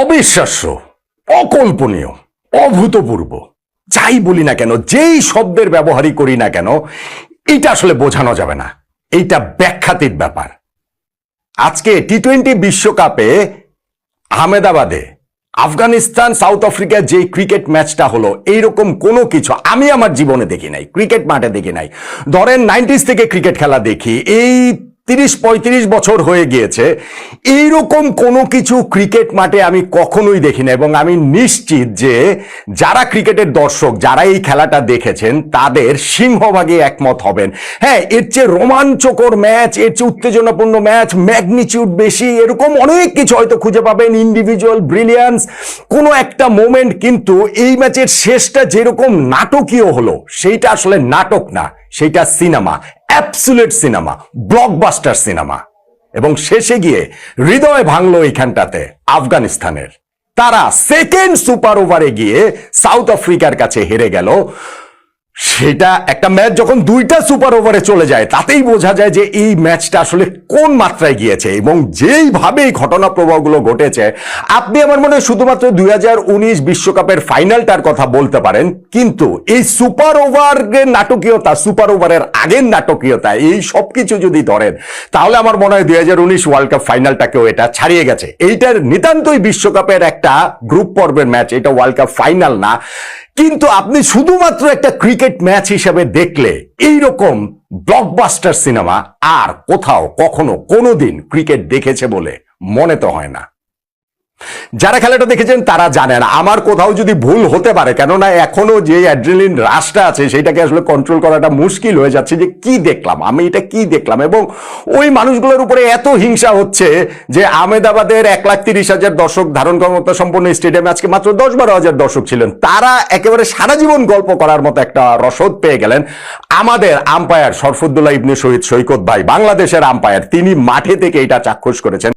অবিশ্বাস্য, অকল্পনীয়, অভূতপূর্ব। যাই বলি না কেন, যেই শব্দের ব্যবহারই করি না কেন, এটা আসলে বোঝানো যাবে না। এইটা ব্যাখ্যাতীত ব্যাপার। আজকে টি টোয়েন্টি বিশ্বকাপে আহমেদাবাদে, আফগানিস্তান, সাউথ আফ্রিকার যে ক্রিকেট ম্যাচটা হলো, এইরকম কোনো কিছু আমি আমার জীবনে দেখি নাই, ক্রিকেট মাঠে দেখি নাই। ধরেন নাইনটিস থেকে ক্রিকেট খেলা দেখি, এই তিরিশ পঁয়ত্রিশ বছর হয়ে গিয়েছে। এইরকম কোনো কিছু ক্রিকেট মাঠে আমি কখনোই দেখি না এবং আমি নিশ্চিত যে যারা ক্রিকেটের দর্শক, যারা এই খেলাটা দেখেছেন, তাদের সিংহভাগে একমত হবেন। হ্যাঁ এর চেয়ে রোমাঞ্চকর ম্যাচ, এর চেয়ে উত্তেজনাপূর্ণ ম্যাচ, ম্যাগনিচিউড বেশি, এরকম অনেক কিছু হয়তো খুঁজে পাবেন। ইন্ডিভিজুয়াল ব্রিলিয়ান্স কোনো একটা মোমেন্ট কিন্তু এই ম্যাচের শেষটা যেরকম নাটকীয় হলো, সেইটা আসলে নাটক না, সেইটা cinema. Absolute cinema blockbuster cinema. এবং শেষে গিয়ে হৃদয় ভাঙলো এইখানটাতে, আফগানিস্তানের। তারা সেকেন্ড সুপার ওভারে গিয়ে সাউথ আফ্রিকার কাছে হেরে গেল সেটা একটা ম্যাচ যখন দুইটা সুপার ওভারে চলে যায়, তাতেই বোঝা যায় যে এই ম্যাচটা আসলে কোন মাত্রায় গিয়েছে এবং যেইভাবে এই ঘটনা প্রবাহগুলো ঘটেছে, আপনি আমার মনে হয় শুধুমাত্র দুই বিশ্বকাপের ফাইনালটার কথা বলতে পারেন, কিন্তু এই সুপার ওভারের নাটকীয়তা, সুপার ওভারের আগের নাটকীয়তা, এই সব কিছু যদি ধরেন, তাহলে আমার মনে হয় দুই হাজার উনিশ ওয়ার্ল্ড কাপ ফাইনালটাকেও এটা ছাড়িয়ে গেছে। এইটার নিতান্তই বিশ্বকাপের একটা গ্রুপ পর্বের ম্যাচ, এটা ওয়ার্ল্ড কাপ ফাইনাল না। কিন্তু আপনি শুধুমাত্র একটা ক্রিকেট ম্যাচ হিসেবে দেখলে এইরকম ব্লকবাস্টার সিনেমা আর কোথাও কখনো কোনোদিন ক্রিকেট দেখেছে বলে মনে তো হয় না। যারা খেলাটা দেখেছেন তারা জানেন আমার কোথাও যদি ভুল হতে পারে, কেননা এখনও যে অ্যাড্রিলিন রাশটা আছে সেটাকে আসলে কন্ট্রোল করাটা মুশকিল হয়ে যাচ্ছে যে কি দেখলাম, আমি এটা কি দেখলাম এবং ওই মানুষগুলোর উপরে এত হিংসা হচ্ছে যে আহমেদাবাদের এক লাখ তিরিশ হাজার দর্শক, ধারণ ক্ষমতা সম্পন্ন স্টেডিয়ামে আজকে মাত্র দশ বারো হাজার দর্শক ছিলেন। তারা একেবারে সারা জীবন গল্প করার মতো একটা রসদ পেয়ে গেলেন। আমাদের আম্পায়ার শরফুদ্দুল্লাহ ইবনে শহীদ সৈকত ভাই, বাংলাদেশের আম্পায়ার তিনি মাঠে থেকে এটা চাক্ষুষ করেছেন।